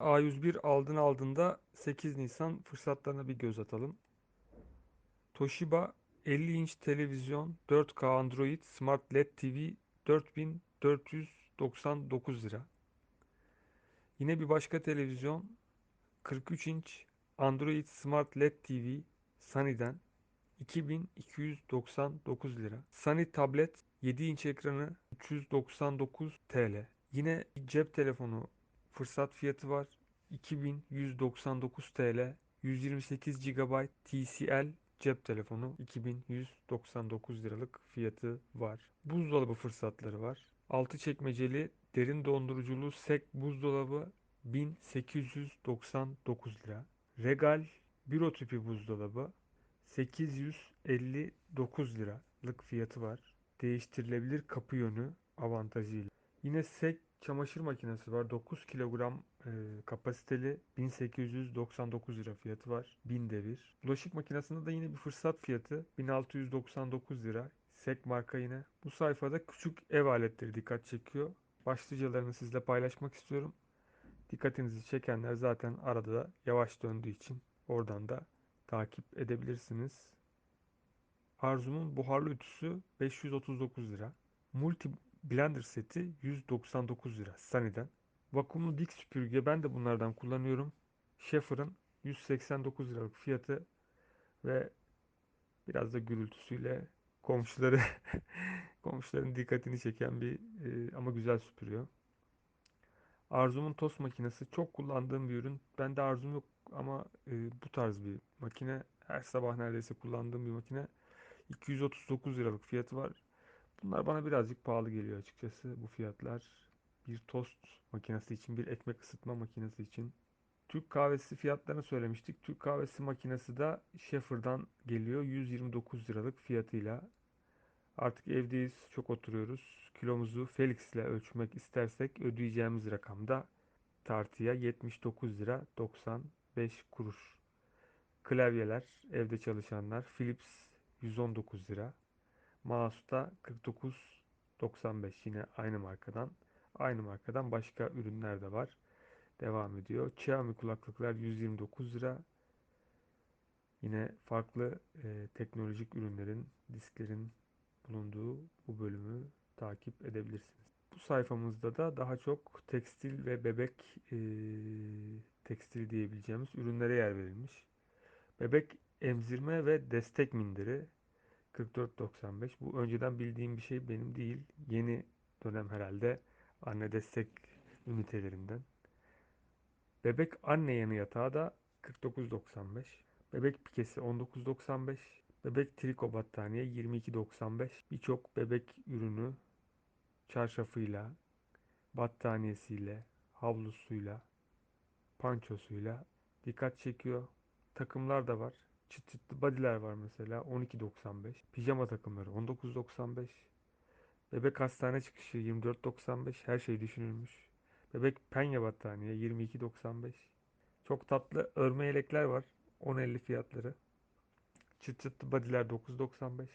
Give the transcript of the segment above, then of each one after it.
A101 aldın aldığında 8 Nisan fırsatlarına bir göz atalım. Toshiba 50 inç televizyon 4K Android Smart LED TV 4499 lira. Yine bir başka televizyon 43 inç Android Smart LED TV Sunny'den 2299 lira. Sunny tablet 7 inç ekranı 399 TL. Yine cep telefonu fırsat fiyatı var. 2199 TL. 128 GB TCL cep telefonu 2199 liralık fiyatı var. Buzdolabı fırsatları var. 6 çekmeceli derin donduruculu sek buzdolabı 1899 lira. Regal büro tipi buzdolabı 859 liralık fiyatı var. Değiştirilebilir kapı yönü avantajıyla. Yine SEK çamaşır makinesi var. 9 kilogram e, kapasiteli 1899 lira fiyatı var. 1000 devir. Bulaşık makinesinde de yine bir fırsat fiyatı 1699 lira. SEK marka yine. Bu sayfada küçük ev aletleri dikkat çekiyor. Başlıcalarını sizle paylaşmak istiyorum. Dikkatinizi çekenler zaten arada da yavaş döndüğü için oradan da takip edebilirsiniz. Arzum'un buharlı ütüsü 539 lira. Multi blender seti 199 lira Sunny'den. Vakumlu dik süpürge ben de bunlardan kullanıyorum. Schaefer'ın 189 liralık fiyatı ve biraz da gürültüsüyle komşuları komşuların dikkatini çeken bir e, ama güzel süpürüyor. Arzum'un tost makinesi çok kullandığım bir ürün. Bende Arzum yok ama e, bu tarz bir makine. Her sabah neredeyse kullandığım bir makine. 239 liralık fiyatı var. Bunlar bana birazcık pahalı geliyor açıkçası bu fiyatlar. Bir tost makinesi için, bir ekmek ısıtma makinesi için. Türk kahvesi fiyatlarını söylemiştik. Türk kahvesi makinesi de Schaefer'dan geliyor. 129 liralık fiyatıyla. Artık evdeyiz, çok oturuyoruz. Kilomuzu Felix ile ölçmek istersek ödeyeceğimiz rakamda tartıya 79 lira 95 kuruş. Klavyeler, evde çalışanlar Philips 119 lira. Mouse'da 49.95 yine aynı markadan. Aynı markadan başka ürünler de var. Devam ediyor. Xiaomi kulaklıklar 129 lira. Yine farklı e, teknolojik ürünlerin, disklerin bulunduğu bu bölümü takip edebilirsiniz. Bu sayfamızda da daha çok tekstil ve bebek e, tekstil diyebileceğimiz ürünlere yer verilmiş. Bebek emzirme ve destek minderi 44.95. Bu önceden bildiğim bir şey benim değil. Yeni dönem herhalde anne destek ünitelerinden. Bebek anne yanı yatağı da 49.95. Bebek pikesi 19.95. Bebek triko battaniye 22.95. Birçok bebek ürünü çarşafıyla, battaniyesiyle, havlusuyla, pançosuyla dikkat çekiyor. Takımlar da var. Çıt çıtlı body'ler var mesela 12.95. Pijama takımları 19.95. Bebek hastane çıkışı 24.95. Her şey düşünülmüş. Bebek penye battaniye 22.95. Çok tatlı örme yelekler var. 10.50 fiyatları. Çıt çıtlı body'ler 9.95.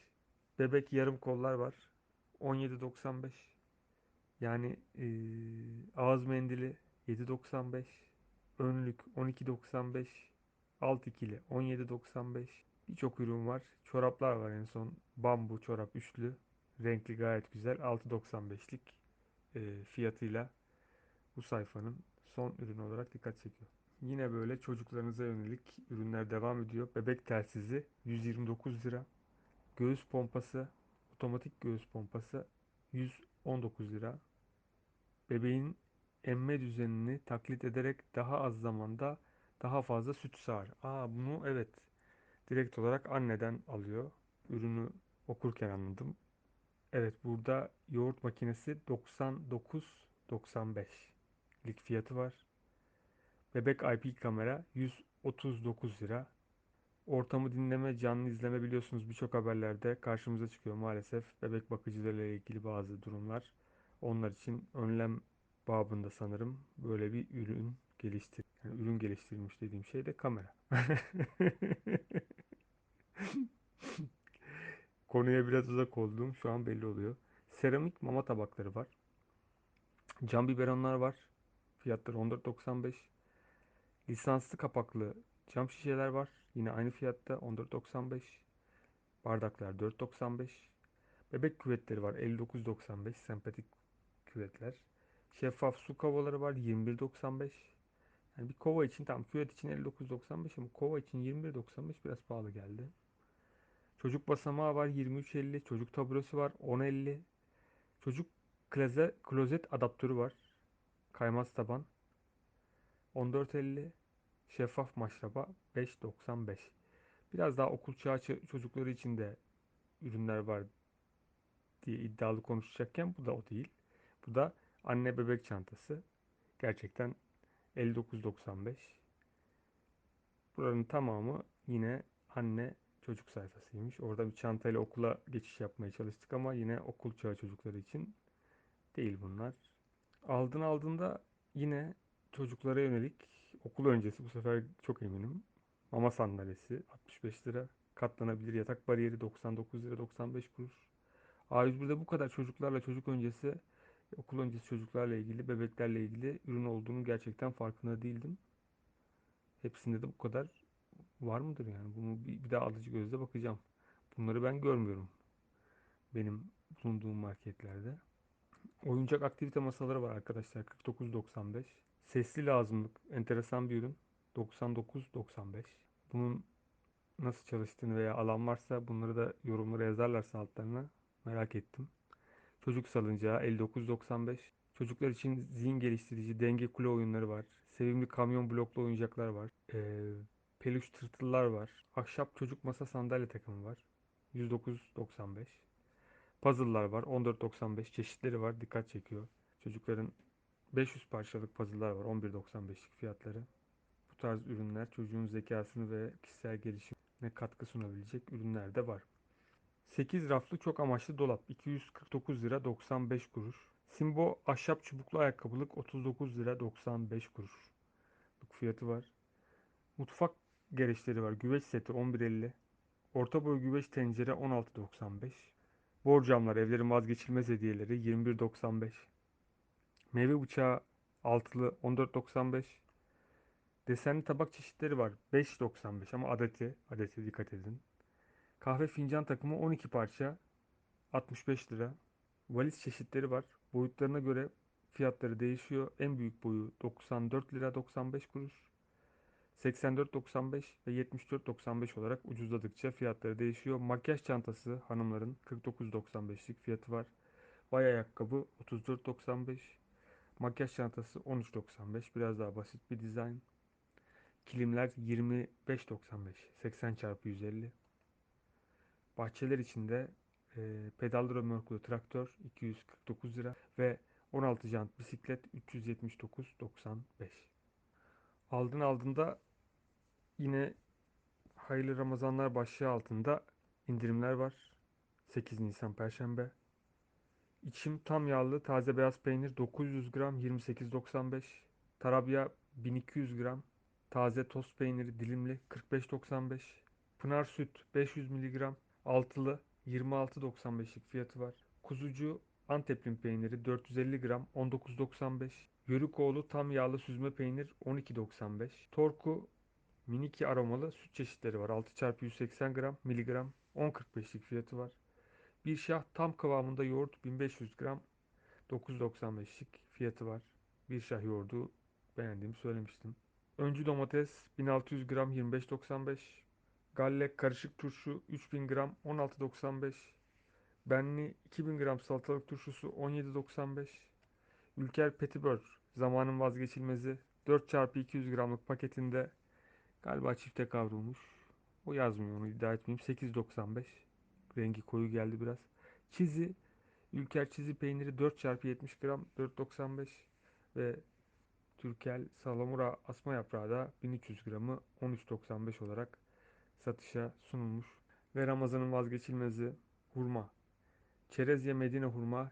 Bebek yarım kollar var. 17.95. Yani eee, ağız mendili 7.95. Önlük 12.95. Alt ikili 17.95. Birçok ürün var. Çoraplar var en son. Bambu çorap üçlü. Renkli gayet güzel. 6.95'lik eee, fiyatıyla bu sayfanın son ürünü olarak dikkat çekiyor. Yine böyle çocuklarınıza yönelik ürünler devam ediyor. Bebek telsizi 129 lira. Göğüs pompası, otomatik göğüs pompası 119 lira. Bebeğin emme düzenini taklit ederek daha az zamanda daha fazla süt sağar. Aa bunu evet direkt olarak anneden alıyor. Ürünü okurken anladım. Evet burada yoğurt makinesi 99.95'lik fiyatı var. Bebek IP kamera 139 lira. Ortamı dinleme, canlı izleme biliyorsunuz birçok haberlerde karşımıza çıkıyor maalesef. Bebek bakıcılarıyla ilgili bazı durumlar. Onlar için önlem babında sanırım böyle bir ürün geliştir. Yani ürün geliştirilmiş dediğim şey de kamera. Konuya biraz uzak olduğum şu an belli oluyor. Seramik mama tabakları var. Cam biberonlar var. Fiyatları 14.95. Lisanslı kapaklı cam şişeler var. Yine aynı fiyatta 14.95. Bardaklar 4.95. Bebek küvetleri var 59.95. Sempatik küvetler. Şeffaf su kovaları var 21.95. Yani bir kova için tam küvet için 59.95 ama kova için 21.95 biraz pahalı geldi. Çocuk basamağı var 23.50. Çocuk taburesi var 10.50. Çocuk kloze, klozet adaptörü var. Kaymaz taban 14.50. Şeffaf maşraba 5.95. Biraz daha okul çağı çocukları için de ürünler var diye iddialı konuşacakken bu da o değil. Bu da anne bebek çantası. Gerçekten 59.95. Buranın tamamı yine anne çocuk sayfasıymış. Orada bir çantayla okula geçiş yapmaya çalıştık ama yine okul çağı çocukları için değil bunlar. Aldın aldığında yine çocuklara yönelik okul öncesi bu sefer çok eminim. Mama sandalyesi 65 lira. Katlanabilir yatak bariyeri 99 lira 95 kuruş. A101'de bu kadar çocuklarla çocuk öncesi okul öncesi çocuklarla ilgili bebeklerle ilgili ürün olduğunu gerçekten farkında değildim. Hepsinde de bu kadar var mıdır yani? Bunu bir, bir daha alıcı gözle bakacağım. Bunları ben görmüyorum. Benim bulunduğum marketlerde. Oyuncak aktivite masaları var arkadaşlar. 49.95. Sesli lazımlık. Enteresan bir ürün. 99.95. Bunun nasıl çalıştığını veya alan varsa bunları da yorumlara yazarlarsa altlarına merak ettim. Çocuk salıncağı 59.95. Çocuklar için zihin geliştirici denge kule oyunları var. Sevimli kamyon bloklu oyuncaklar var. Ee, peluş tırtıllar var. Ahşap çocuk masa sandalye takımı var. 109.95. Puzzle'lar var. 14.95. Çeşitleri var. Dikkat çekiyor. Çocukların 500 parçalık puzzle'lar var. 11.95'lik fiyatları. Bu tarz ürünler çocuğun zekasını ve kişisel gelişimine katkı sunabilecek ürünler de var. 8 raflı çok amaçlı dolap 249 lira 95 kuruş. Simbo ahşap çubuklu ayakkabılık 39 lira 95 kuruş. Fiyatı var. Mutfak gereçleri var. Güveç seti 11.50. Orta boy güveç tencere 16.95. Borcamlar evlerin vazgeçilmez hediyeleri 21.95. Meyve bıçağı altılı 14.95. Desenli tabak çeşitleri var 5.95 ama adeti, adete dikkat edin. Kahve fincan takımı 12 parça 65 lira. Valiz çeşitleri var. Boyutlarına göre fiyatları değişiyor. En büyük boyu 94 lira 95 kuruş. 84.95 ve 74.95 olarak ucuzladıkça fiyatları değişiyor. Makyaj çantası hanımların 49.95'lik fiyatı var. Bay ayakkabı 34.95. Makyaj çantası 13.95. Biraz daha basit bir dizayn. Kilimler 25.95. 80 x 150. Bahçeler içinde e, pedal römorklu traktör 249 lira ve 16 jant bisiklet 379.95. Aldın aldığında yine hayırlı Ramazanlar başlığı altında indirimler var. 8 Nisan Perşembe. İçim tam yağlı taze beyaz peynir 900 gram 28.95. Tarabya 1200 gram. Taze tost peyniri dilimli 45.95. Pınar süt 500 miligram altılı 26.95'lik fiyatı var. Kuzucu Antep'in peyniri 450 gram 19.95. Yörükoğlu tam yağlı süzme peynir 12.95. Torku miniki aromalı süt çeşitleri var. 6x180 gram miligram 10.45'lik fiyatı var. Bir şah tam kıvamında yoğurt 1500 gram 9.95'lik fiyatı var. Bir şah yoğurdu beğendiğimi söylemiştim. Öncü domates 1600 gram 25.95. Galle karışık turşu 3000 gram 16.95. Benli 2000 gram salatalık turşusu 17.95. Ülker Petibör zamanın vazgeçilmezi 4x200 gramlık paketinde galiba çifte kavrulmuş. O yazmıyor onu iddia etmeyeyim. 8.95. Rengi koyu geldi biraz. Çizi Ülker çizi peyniri 4x70 gram 4.95 ve Türkel salamura asma yaprağı da 1300 gramı 13.95 olarak satışa sunulmuş. Ve Ramazan'ın vazgeçilmezi hurma. Çerezye Medine hurma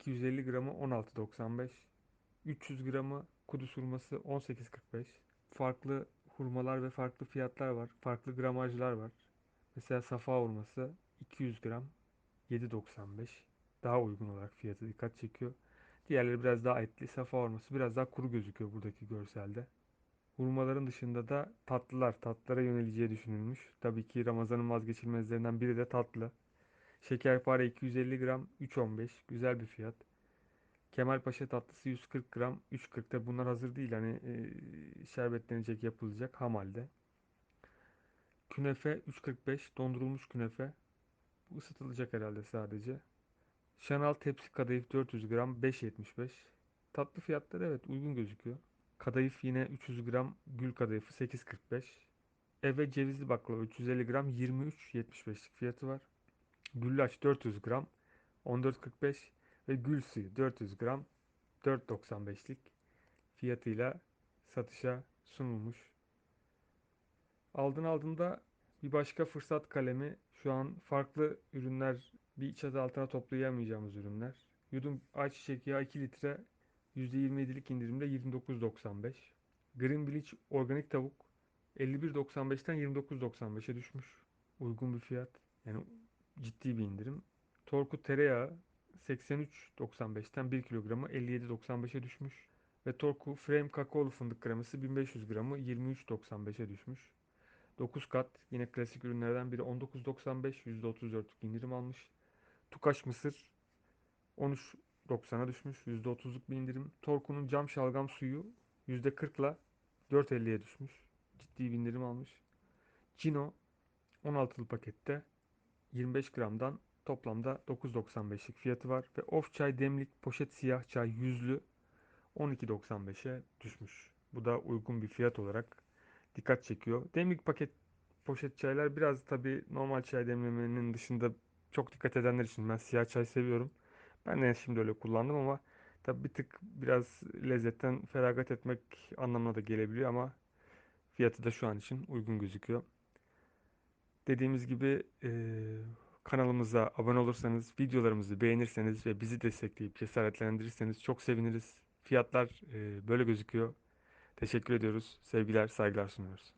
250 gramı 16.95. 300 gramı Kudüs hurması 18.45. Farklı hurmalar ve farklı fiyatlar var. Farklı gramajlar var. Mesela Safa hurması 200 gram 7.95. Daha uygun olarak fiyatı dikkat çekiyor. Diğerleri biraz daha etli. Safa hurması biraz daha kuru gözüküyor buradaki görselde. Hurmaların dışında da tatlılar, tatlılara yöneleceği düşünülmüş. Tabii ki Ramazan'ın vazgeçilmezlerinden biri de tatlı. Şekerpare 250 gram 3.15 güzel bir fiyat. Kemalpaşa tatlısı 140 gram 3.40'ta bunlar hazır değil hani e, şerbetlenecek yapılacak ham halde. Künefe 3.45 dondurulmuş künefe. Bu ısıtılacak herhalde sadece. Şanal tepsi kadayıf 400 gram 5.75. Tatlı fiyatları evet uygun gözüküyor. Kadayıf yine 300 gram gül kadayıfı 8.45. Eve cevizli baklava 350 gram 23.75'lik fiyatı var. Güllaç 400 gram 14.45 ve gül suyu 400 gram 4.95'lik fiyatıyla satışa sunulmuş. Aldın aldığında bir başka fırsat kalemi şu an farklı ürünler bir çatı altına toplayamayacağımız ürünler. Yudum ayçiçek yağı 2 litre %27'lik indirimde 29.95. Green Village organik tavuk 51.95'ten 29.95'e düşmüş. Uygun bir fiyat. Yani ciddi bir indirim. Torku tereyağı 83.95'ten 1 kilogramı 57.95'e düşmüş. Ve Torku Frame kakaolu fındık kreması 1500 gramı 23.95'e düşmüş. 9 kat yine klasik ürünlerden biri 19.95 %34'lük indirim almış. Tukaş mısır 13.90'a düşmüş %30'luk bir indirim. Torku'nun cam şalgam suyu %40'la 4.50'ye düşmüş. Ciddi bir indirim almış. Cino 16'lı pakette 25 gramdan toplamda 9.95'lik fiyatı var. Ve Of Çay demlik poşet siyah çay yüzlü 12.95'e düşmüş. Bu da uygun bir fiyat olarak dikkat çekiyor. Demlik paket poşet çaylar biraz tabii normal çay demlemenin dışında çok dikkat edenler için ben siyah çay seviyorum. Ben de şimdi öyle kullandım ama tabii bir tık biraz lezzetten feragat etmek anlamına da gelebiliyor ama fiyatı da şu an için uygun gözüküyor. Dediğimiz gibi eee, kanalımıza abone olursanız, videolarımızı beğenirseniz ve bizi destekleyip cesaretlendirirseniz çok seviniriz. Fiyatlar eee, böyle gözüküyor. Teşekkür ediyoruz. Sevgiler, saygılar sunuyoruz.